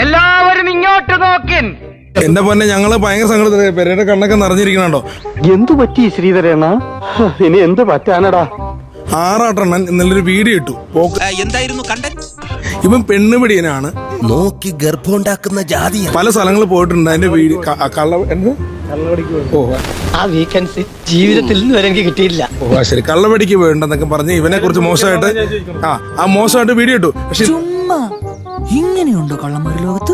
എല്ലാവരും ഇങ്ങോട്ട് നോക്കിൻ. എന്റെ പൊന്നെ ഞങ്ങൾ ഭയങ്കര സങ്കടത്തിൽ പെരയുടെ കണ്ണൊക്കെ നിറഞ്ഞിരിക്കണോ എന്തു പറ്റി ശ്രീധരേണ? ഇനി എന്ത് പറ്റാനടാ? ആറാട്ടെണ്ണൻ ഇന്നലൊരു വീഡിയോ ഇട്ടു. എന്തായിരുന്നു കണ്ടൻ? ഇവൻ പെണ്ണുപിടിയനാണ് നോക്കി ഗർഭമുണ്ടാക്കുന്ന ജാതി പല സ്ഥലങ്ങളിൽ പോയിട്ടുണ്ട് അതിന്റെ വീട് കള്ള ഓ ആ. വീക്കൻസ് ജീവിതത്തിൽ നിന്ന് വരെ എനിക്ക് കിട്ടിയില്ല ഓ ശരി. കള്ളവടിക്ക് പോയിണ്ടെന്നൊക്കെ പറഞ്ഞ് ഇവനെ കുറിച്ച് മോശമായിട്ട് ആ ആ മോശമായിട്ട് വീഡിയോ ഇട്ടു. പക്ഷെ ചുമ്മാ. ഇങ്ങനെയുണ്ടോ കള്ളന്മാർ ലോകത്ത്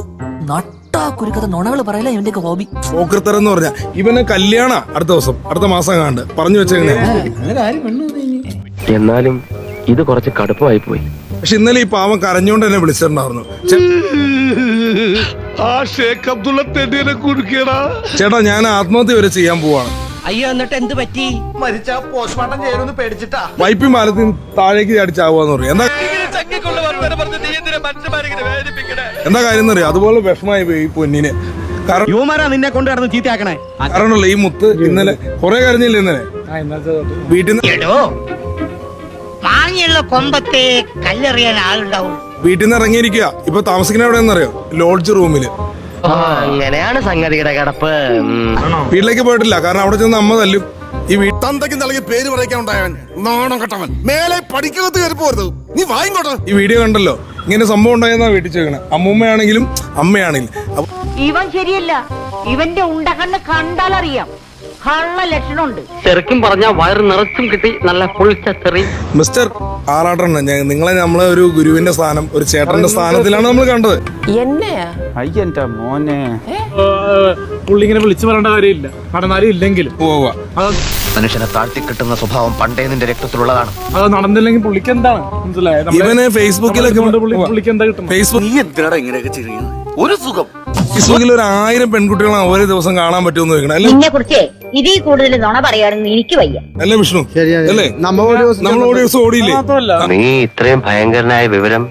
നട്ടാ കുരുക്കഥ നുണകൾ പറയല ഇവന്റെ ഹോബി. പോക്കർത്തരം എന്ന് പറഞ്ഞാൽ ഇവനെ കല്യാണ അടുത്ത ദിവസം അടുത്ത മാസം കണ്ട് പറഞ്ഞു വെച്ചേക്കണേ. എന്നാലും ഇത് കുറച്ച് കടുപ്പമായി പോയി. പക്ഷെ ഇന്നലെ ഈ പാവം കരഞ്ഞോണ്ട് എന്നെ വിളിച്ചിട്ടുണ്ടായിരുന്നു. ചേ- ചേട്ടാ ഞാൻ ആത്മഹത്യ വരെ ചെയ്യാൻ പോവാണ്. അയ്യോ എന്നിട്ട് എന്ത് പറ്റി? മരിച്ച പോസ്റ്റ്മോർട്ടം ചെയ്യണമെന്ന് പേടിച്ചിട്ടാ. വൈപ്പി മാലത്തിൽ താഴേക്ക് ചാടിച്ചാവുക പറയും. എന്താ എന്താ കാര്യം എന്നറിയാം അതുപോലെ വിഷമായി പോയി ഈ പൊന്നിന്. കാരണം യുവമാരാ നിന്നെ കൊണ്ട് നടന്ന് ചീത്തയാക്കണേ. കാരണമല്ല ഈ മുത്ത് ഇന്നലെ കുറെ കരഞ്ഞില്ല ഇന്നലെ? വീട്ടിൽ നിന്ന് എടോ മാങ്ങിയുള്ള കൊമ്പത്തെ കല്ലെറിയാൻ ആളുണ്ടാവും. വീട്ടിൽ നിന്ന് ഇറങ്ങിയിരിക്കുക. ഇപ്പൊ താമസിക്കുന്ന എവിടെയെന്നറിയോ ലോഡ്ജ് റൂമിൽ. അങ്ങനെയാണ് സംഗതിയുടെ കിടപ്പ്. വീട്ടിലേക്ക് പോയിട്ടില്ല. കാരണം അവിടെ ചെന്ന് അമ്മ തല്ലും. ഈ വീട്ടിൽ നൽകി പേര് പറയിക്കാൻ ഉണ്ടായവൻ നാണം കെട്ടവൻ മേലെ പഠിക്കകത്ത് കയറി പോരുത് നീ വായിക്കോട്ടെ ഈ വീഡിയോ കണ്ടല്ലോ. ഇങ്ങനെ സംഭവം ഉണ്ടായെന്നാ വീട്ടിൽ ചേക്കണേ അമ്മൂമ്മയാണെങ്കിലും അമ്മയാണെങ്കിലും. ഇവൻ ശരിയല്ല. ഇവന്റെ ഉണ്ടകണ്ണ് കണ്ടാലറിയാം. കള്ള ലക്ഷണമുണ്ട്. ശരിക്കും പറഞ്ഞ വയറ് നിറച്ചും കിട്ടി നല്ല പൊളിച്ച തെറി. മിസ്റ്റർ ആറാട്ടണ്ണൻ ഞാൻ നിങ്ങളെ നമ്മളെ ഒരു ഗുരുവിന്റെ സ്ഥാനം ഒരു ചേട്ടന്റെ സ്ഥാനത്തിലാണ് നമ്മൾ കണ്ടത്. അയ്യന്റെ മോനെ. പുള്ളി ഇങ്ങനെ വിളിച്ചു പറയേണ്ട കാര്യമില്ല. നടന്നാലും ഇല്ലെങ്കിലും. പോവുക മനുഷ്യനെ താഴ്ത്തി കിട്ടുന്ന സ്വഭാവം പണ്ടേ നിന്റെ രക്തത്തിലുള്ളതാണ്. അത് നടന്നില്ലെങ്കിൽ പുള്ളിക്ക് എന്താണ്? ഇവന് ഫേസ്ബുക്കിലൊക്കെ പുള്ളിക്ക് എന്താ കിട്ടുന്നത്? ഫേസ്ബുക്ക് നീ എന്തിനാടാ ഇങ്ങനെയൊക്കെ ചെയ്യുന്നത് ഒരു സുഖം. ഫേസ്ബുക്കിൽ ഒരു ആയിരം പെൺകുട്ടികളെ ഒരേ ദിവസം കാണാൻ പറ്റുമെന്ന് ചോദിക്കണം. അല്ലേ? ഇതിൽ കൂടുതൽ നുണ പറയാനൊന്നും എനിക്ക് വയ്യ. അല്ലേ വിഷ്ണു? അല്ലേ? നമ്മൾ ഒരു ദിവസം ഓടിയില്ലേ? മാത്രമല്ല. നീ ഇത്രയും ഭയങ്കരനായ വിവരം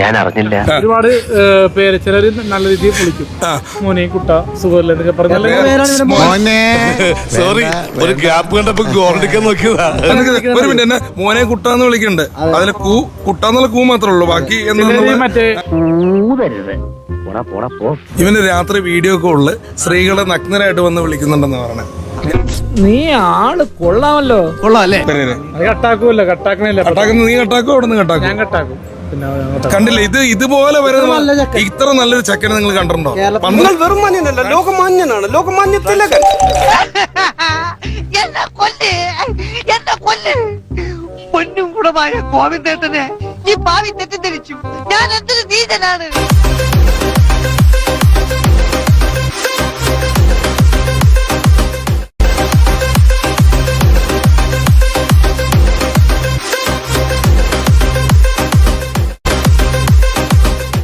ഞാൻ അറിഞ്ഞില്ല. ഒരുപാട് ഏഹ്, പേര് ചിലര് നല്ല രീതിയിൽ വിളിക്കും. മോനെ കുട്ട സുഖമല്ല എന്നൊക്കെ പറഞ്ഞ നല്ല പേരാണ് ഇവന്റെ മോനെ. സോറി ഒരു ഗ്യാപ്പ് കണ്ടപ്പോ ഗോൾഡിക്കാൻ നോക്കിയതാ. അതൊക്കെ ഒരു മിനിറ്റ് എന്നെ മോനെ കുട്ടാന്ന് വിളിക്കുന്നുണ്ട് അതിലെ കൂ കുട്ടാന്നുള്ള കൂ മാത്രമേ ഉള്ളൂ. ബാക്കി ചിലര് എന്താ മറ്റേ ഊതരുത്. പോടാ പോടാ പോ. ഇവന് രാത്രി വീഡിയോ കോളിൽ സ്ത്രീകളെ നഗ്നരായിട്ട് വന്ന് വിളിക്കുന്നുണ്ടെന്ന് പറഞ്ഞത് നീ ആൾ കൊള്ളാമല്ലോ കൊള്ളാല്ലേ അത് കട്ടാക്കൂല്ല കട്ടാക്കണില്ല. കട്ടാക്കുന്ന നീ കട്ടാക്കോ? അവിടെ നിന്ന് കട്ടാക്കും? ഞാൻ കട്ടാക്കും. പിന്നെ അവൻ കട്ടാക്കും. കണ്ടില്ല? ഇത് ഇതുപോലെ വരുന്ന ഇത്ര നല്ലൊരു ചക്കനെ നിങ്ങൾ കണ്ടിട്ടുണ്ടോ? പന്ത്രണ്ട് വെറും മാന്യനല്ല ലോകമാന്യനാണ്. ലോകമാന്യത്തിലകൻ എന്നെ കൊല്ല്. എന്നെ കൊല്ല്. പൊന്നും കൂടമായ ഗോവിന്ദേട്ടനെ ഈ ഭാവി തെറ്റിദ്ധരിച്ചു. ഞാൻ എന്തൊരു നീചനാണ്?